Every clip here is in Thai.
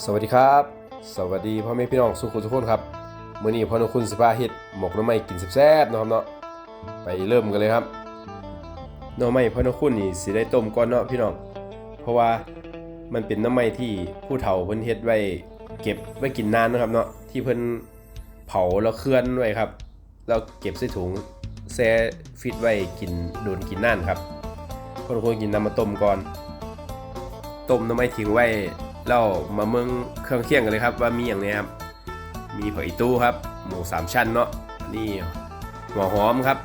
สวัสดีครับ สวัสดีพ่อแม่พี่น้องสุขุทุกคนครับมื้อนี้พ่อนุคุณสิพาเฮ็ดหมกหน่อไม้กินแซ่บๆนะครับเนาะไปเริ่มกันเลยครับหน่อไม้พ่อนุคุณนี่สิได้ต้มก่อนเนาะพี่น้องเพราะว่ามันเป็นหน่อไม้ที่ผู้เฒ่าเพิ่นเฮ็ดไว้เก็บไว้กินนานนะครับเนาะที่เพิ่นเผาแล้วเคลื่อนไว้ครับแล้วเก็บใส่ถุงแช่ฟิตไว้กินโดนกินนานครับพ่อนุคุณกินน้ำมาต้มก่อนต้มหน้ำไม้ทิ้งไว้ แล้วมาเมืองเครื่องเคียงกันเลยครับว่ามีอย่างนี้ครับ มีผักอีตู้ครับ หมูสามชั้นเนาะนี่หัวหอมครับ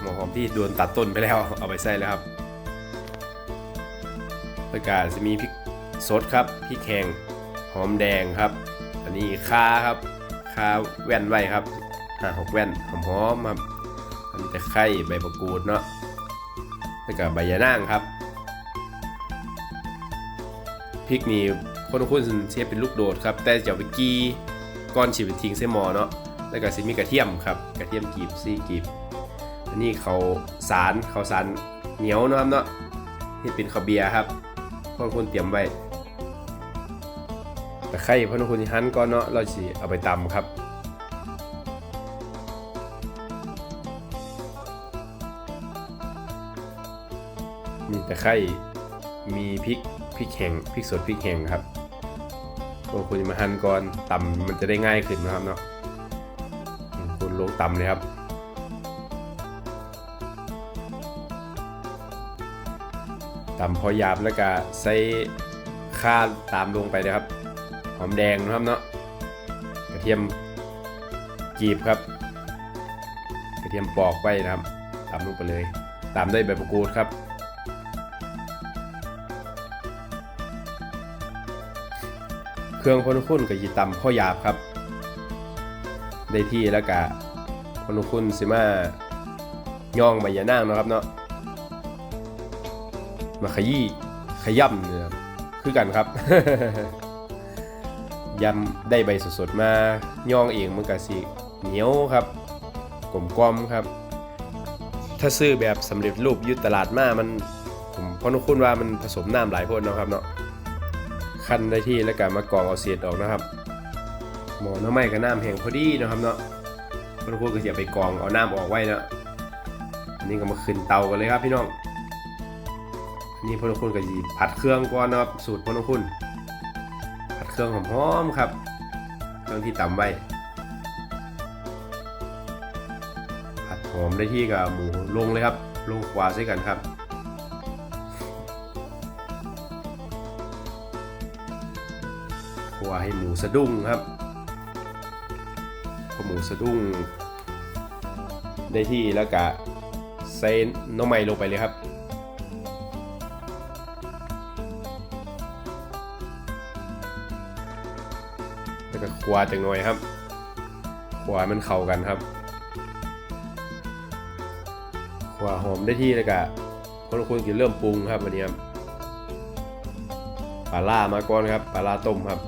หัวหอมที่โดนตัดต้นไปแล้วเอาไปใส่แล้วครับแล้วก็จะมีพริกสดครับพริกแห้งหอมแดงครับ อันนี้ข่าครับข่าแว่นไว้ครับห้าหกแว่นหอมหอมครับอันนี้ตะไคร้ใบมะกรูดเนาะแล้วก็ใบยะนางครับพริกนี่ คนคุ้นเชฟเป็นลูกโดดครับ แต่จะเอาไปกีก้อนฉีดไปทิ้งใส่หมอเนาะ แล้วก็สิมีกระเทียมครับ กระเทียมกีบซี่กีบ อันนี้เขาสารเขาสารเหนียวเนาะครับเนาะนี่เป็นข้าวเบียร์ครับคนคุ้นเตรียมไว้ตะไคร้พ่อคุณหั่นก่อนเนาะ เราสิเอาไปตำครับมีตะไคร้มีพริก พริกแห้ง พริกสด พริกแห้งครับ ก็คุณจะมาหั่นก่อนต่ำมันจะได้ง่ายขึ้นนะครับเนาะคุณลงต่ำเลยครับต่ำพอหยาบแล้วก็ใส่ข้าตามลงไปเลยครับ หอมแดงนะครับเนาะกระเทียมกีบครับ กระเทียมปอกไว้นะครับตามลงไปเลย ตามด้วยใบมะกรูดครับ เครื่องคนคุ้นกับยีตำข้อหยาบครับ ได้ที่แล้วก็คนคุ้นสิมาย่องใบยะนางนะครับเนาะมาขยี้ขย่ำเนี่ยคือกันครับยำได้ใบสดๆมาย่องเองมันก็สิเหนียวครับกลมกลมครับ ถ้าซื้อแบบสำเร็จรูปยุตลาดมามันผมพนุคุณว่ามันผสมน้ำหลายพนเนาะครับเนาะ คั้นได้ที่แล้วก็มากรองเอาเศษออกนะครับหมอน้ำไม้กับน้ำแห้งพอดีนะครับเนาะพวกพวกก็จะไปกรองเอาน้ำออกไว้เนาะอันนี้ก็มาขึ้นเตากันเลยครับพี่น้องอันนี้พวกคุณก็จะผัดเครื่องก่อนนะครับสูตรพวกคุณผัดเครื่องหอมๆครับเครื่องที่ตำไว้ผัดหอมได้ที่กับหมูลงเลยครับลงขวาใส่กันครับ คั่วให้หมูสะดุ้งครับพอหมูสะดุ้ง ได้ที่แล้วก็ใส่น้องไม้ลงไปเลยครับแล้วก็คั่วจังหน่อยครับควให้มันเข้ากันครับคั่วหอมได้ที่แล้วก็คนคนกินเริ่มปรุงครับวันนี้ครับปลาล่ามาก่อนครับปลาล่าต้มครับ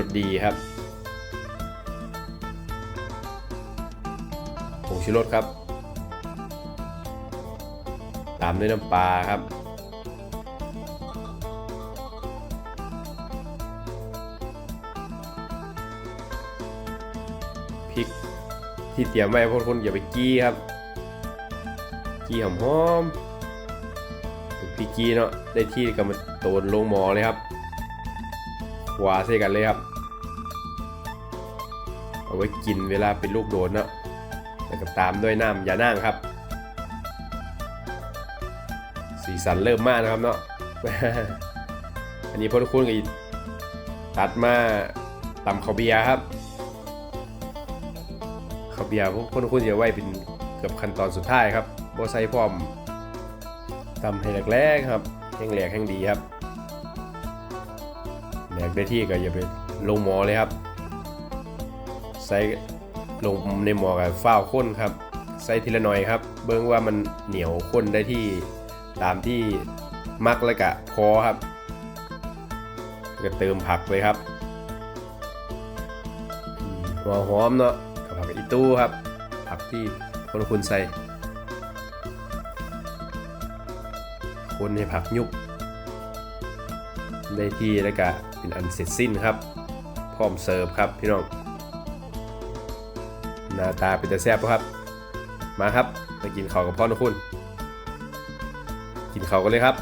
รสดีครับผงชูรสครับ ตามด้วยน้ำปลาครับ พริกที่เตรียมไว้พวกคนอย่าไปกี้ครับ กี้หอมๆพริกกี้เนาะได้ที่ก็มาโตนลงหมอเลยครับขวาใส่กันเลยครับ เอาไว้กินเวลาเป็นลูกโดนเนาะแล้วก็ตามด้วยน้ำยานั่งครับ สีสันเริ่มมากนะครับเนาะอันนี้พ่อคุณก็ตัดมาตำข้าวเบียร์ครับข้าวเบียร์พวกพ่อคุณจะไว้เป็นเกือบขั้นตอนสุดท้ายครับโบใส่พร้อมตำให้แรกๆครับแห้งแหลกแห้งดีครับแหลกได้ที่ก็อย่าไปลงหมอเลยครับ ใส่ลงในหมอกับฝ้าวข้นครับใส่ทีละหน่อยครับ เบิ้งว่ามันเหนียวข้นได้ที่ตามที่มักแล้วก็พอครับ ก็เติมผักเลยครับหัวหอมเนาะกับผักอีตู้ครับ ผักที่คนคุณใส่คนให้ผักยุบได้ที่แล้วก็เป็นอันเสร็จสิ้นครับ พร้อมเสิร์ฟครับพี่น้อง น้าตาเป็นแต่แซ่บปะครับ มาครับมากินข้าวกับพ่อนะคุณกินข้าวกันเลยครับ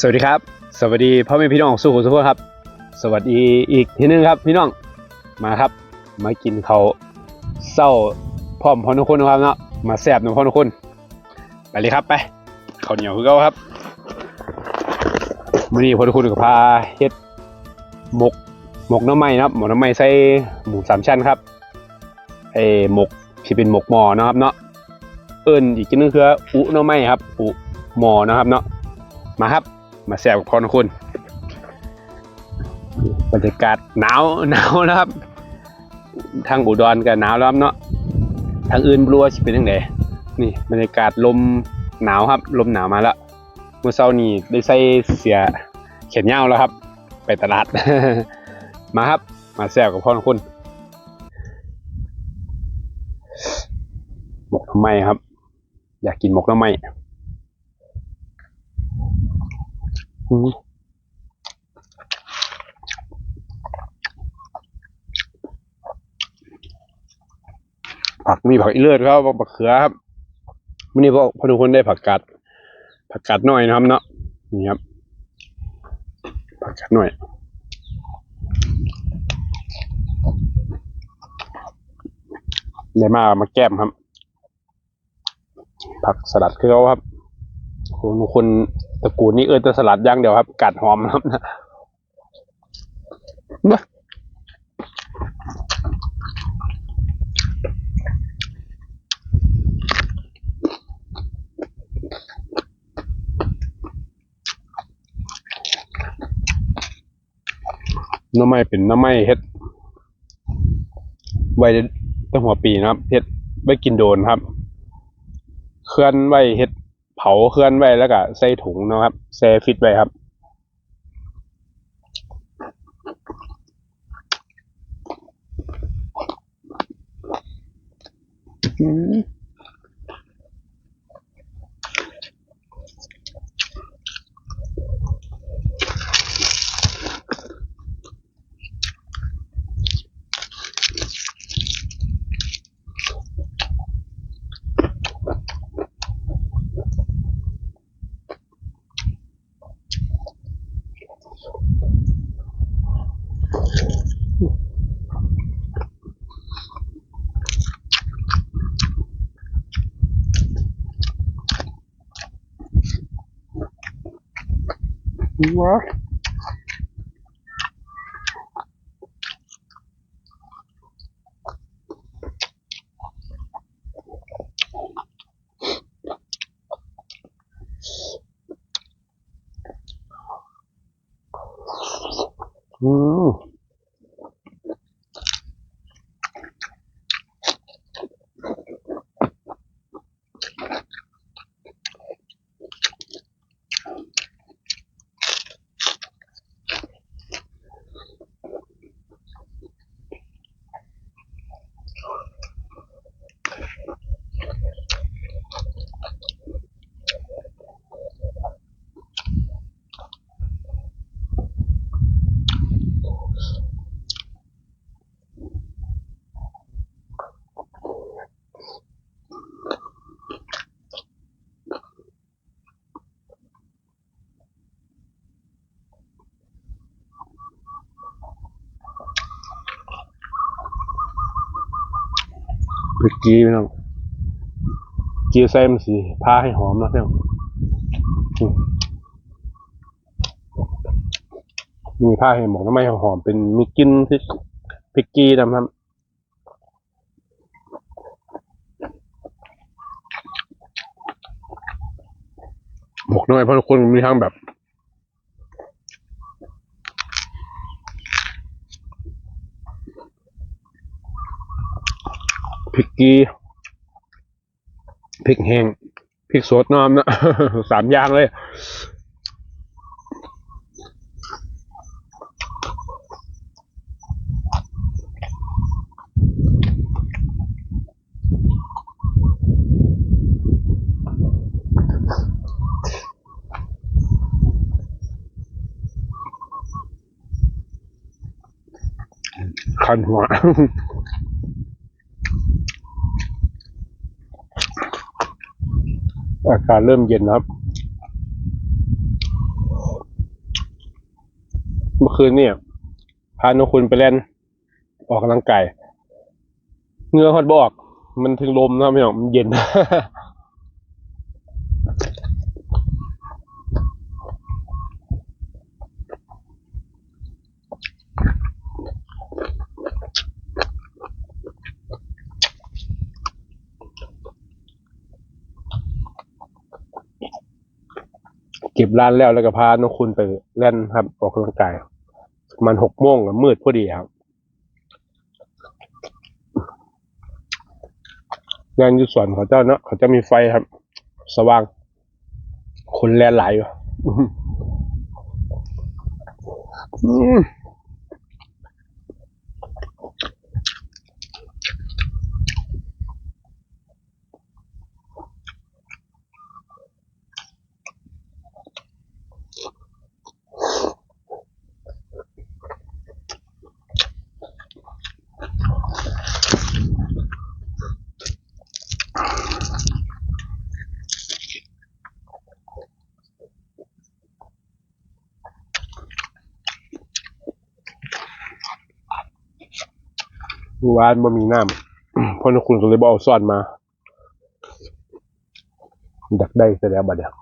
สวัสดีครับ สวัสดีพ่อแม่พี่น้องสู้ทุกคนครับ สวัสดีอีกทีนึงครับพี่น้องมาครับ มากินเขาวเศร้าพร้อมพ่อทุกคนนะครับเนาะมาแซ่บนะพ่อทุกคนไปเลยครับไปข้าวเหนียวคือเก่าครับมื้อนี้พ่อทุกคนก็พาเฮ็ดหมก หมกน้ำไม้นะครับ หมกน้ำไม้ใส่หมูสามชั้นครับไอ้หมกที่เป็นหมกหมอนะครับเนาะเอิ้นอีกทีนึงคืออุน้ำไม้ครับ อุหมอนะครับเนาะมาครับ มาแซวกับพ่อนะคุณบรรยากาศหนาวหนาวนะครับ ทางอุดรก็หนาวแล้วเนาะทางอื่นบรัวสิเป็นยังไงนี่บรรยากาศลมหนาวครับ ลมหนาวมาแล้วเมื่อเช้านี้ได้ใส่เสียเขียนยาแล้วครับ ไปตลาด มาครับ มาแซวกับพ่อนะคุณหมกทำไมครับ อยากกินหมกทำไมอืมผักมีผักอีเลือดครับผักเขือครับวันนี้พวกพอทุกคนได้ผักกาดผักกาดหน่อยนะครับเนาะนี่ครับผักกาดหน่อย ได้มามาแก้มครับ ผักสลัดคือเขาครับคนคนตระกูลนี้เออแต่สลัดย่างเดียวครับ กัดหอมครับนะน้ำไม้เป็นน้ำไม้เฮ็ดไว้ ตั้งหัวปีนะครับเฮ็ดไว้กินโดนครับ เคลื่อนไว้เฮ็ดเผาเคลื่อนไว้แล้วก็ใส่ถุงนะครับแซ่ฟิตไว้ครับ ว้า พริกกี้พี่น้องกี้ใส่มันสีพาให้หอมนะพี่น้องมีผ้าให้หมกน้ำไม่หอมเป็นมีกลินพริกพริกกี้นะครับหมกน้อยเพราะทุกคนมีทั้งแบบ ริกกี้พริกแห้งพริกสดน้ำนะสามอย่างเลยคันหัว อากาศเริ่มเย็นนะครับ เมื่อคืนเนี่ยพานุคุณไปเล่น ออกกำลังกายเหงือฮอดบอก มันถึงลมนะพี่น้องมันเย็น เก็บร้านแล้วแล้วก็พานกคุณไปเล่นครับออกกำลังกายประมันหกโมงมืดพอดีครับงานอยุสวนเขาเจ้าเนาะเขาจะมีไฟครับ สว่าง คนแลนหลายอยู่ เมื่อวานบ่มีน้ำเพราะนกคุณก็เลยบเอกซ่อนมา ดักได้เสร็จแล้วบัดเดียว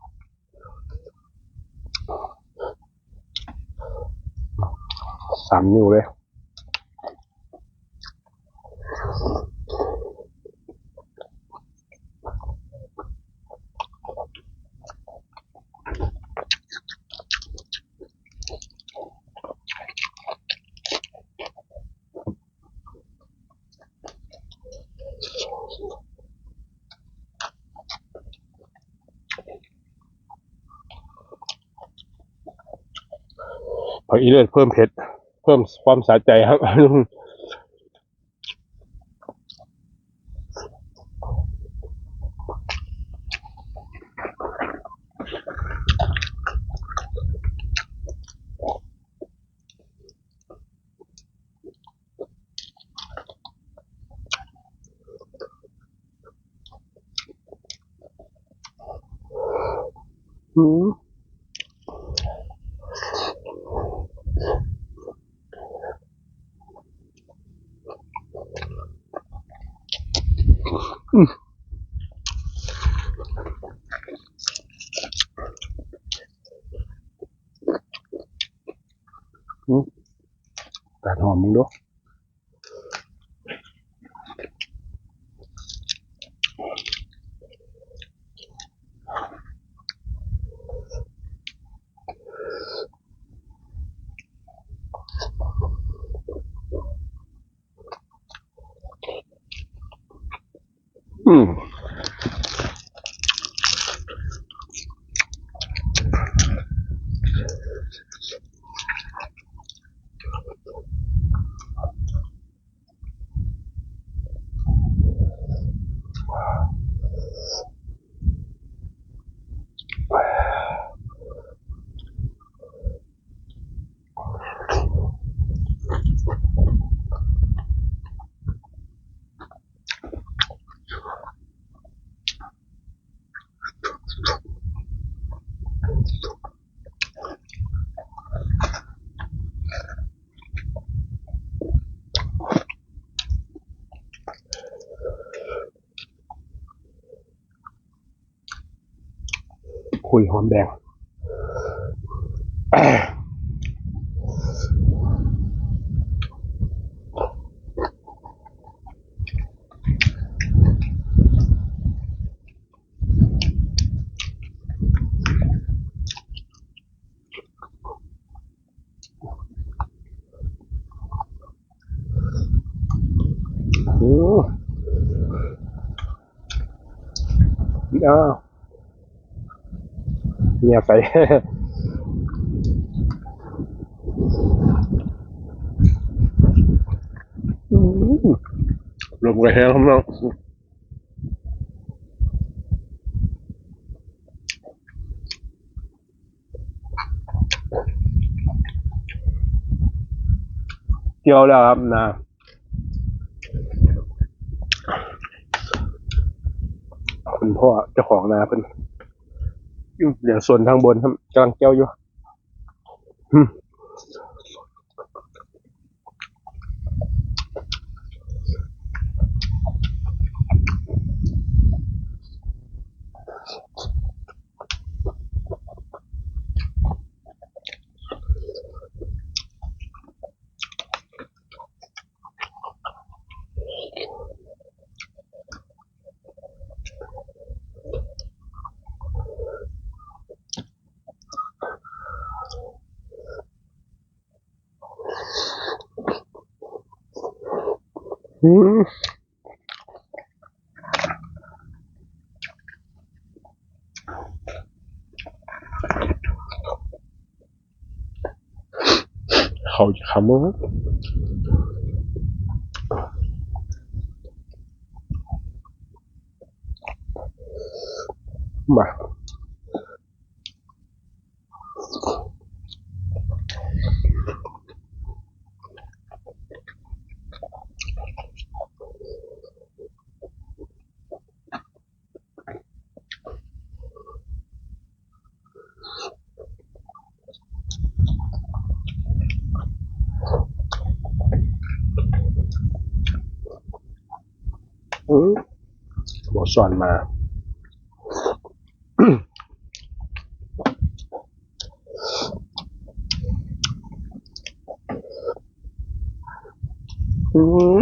สามนิ้วเลย พออีเลือดเพิ่มเผ็ด เพิ่มความสะใจครับ อมมึงดูอืม คุยหอมแดง โอ้อ้าว เงียบไปลมกระแทกครับน้องเกี่ยวแล้วครับนะคุณพ่อเจ้าของนาเพิ่น อยู่เดี๋ยวส่วนทางบนครับกำลังเกี่ยวอยู่ อืมอืมเขาจะคำว่ามาอืมบอก สอนมาอื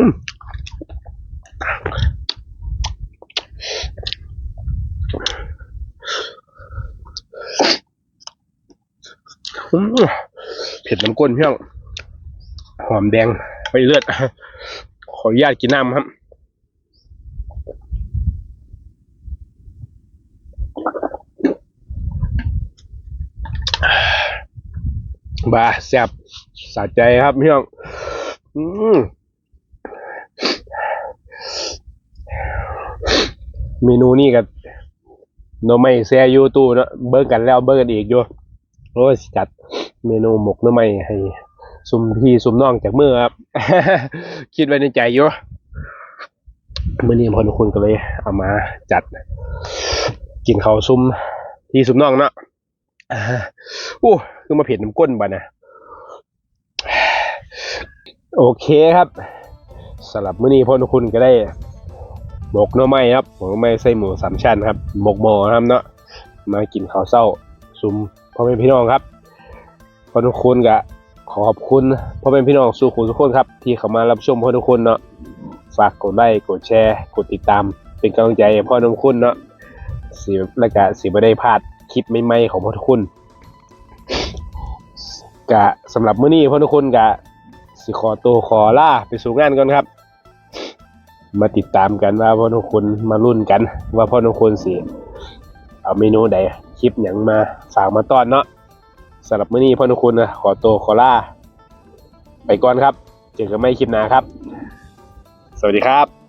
มเผ็ดน้ำก้นเพียงหอมแดงไปเลือด ขออนุญาตกินน้ำครับ บาแซ่บสะใจครับพี่น้องอืมเมนูนี้กับโนไม่แซ่ยูตู้เนอะเบิร์กันแล้วเบิร์กันอีกอยู่โอ้ยจัดเมนูหมกโนไม่ให้ซุมพี่ซุมน้องจากมือครับ คิดไว้ในใจอยู่มื่อนี้พอนุคุณก็เลยเอามาจัด กินข้าวซุมพี่ซุมน้องเนาะอ่าอู้ คือมาเผ็ดน้ำก้นบ่ะนะโอเคครับสำหรับมื้อนี้พ่อคุณก็ได้หมกหน่อไม้ครับหมกหน่อไม้ใส่หมูสามชั้นครับหมกหมอครับเนาะมากินข้าวเช้าซุมพ่อแม่พี่น้องครับพ่อคุณก็ขอบคุณพ่อแม่พี่น้องสู่คุณทุกคนครับ ที่เข้ามารับชมพ่อคุณเนาะฝากกดไลค์กดแชร์ กดติดตาม เป็นกำลังใจให้พ่อคุณเนาะสิและก็สิบ่ได้พลาดคลิปใหม่ๆของพ่อคุณ กะสำหรับมื้อนี้พ่อทุกคนกะสิขอตัวขอล่าไปสู่งานก่อนครับ มาติดตามกันว่าพ่อทุกคนมารุ่นกัน ว่าพ่อทุกคนสิเอาเมนูใดคลิปหยังมาฝากมาต้อนเนาะสำหรับมื้อนี้พ่อทุกคนนะขอตัวขอล่าไปก่อนครับ เจอกันใหม่คลิปหน้าครับ สวัสดีครับ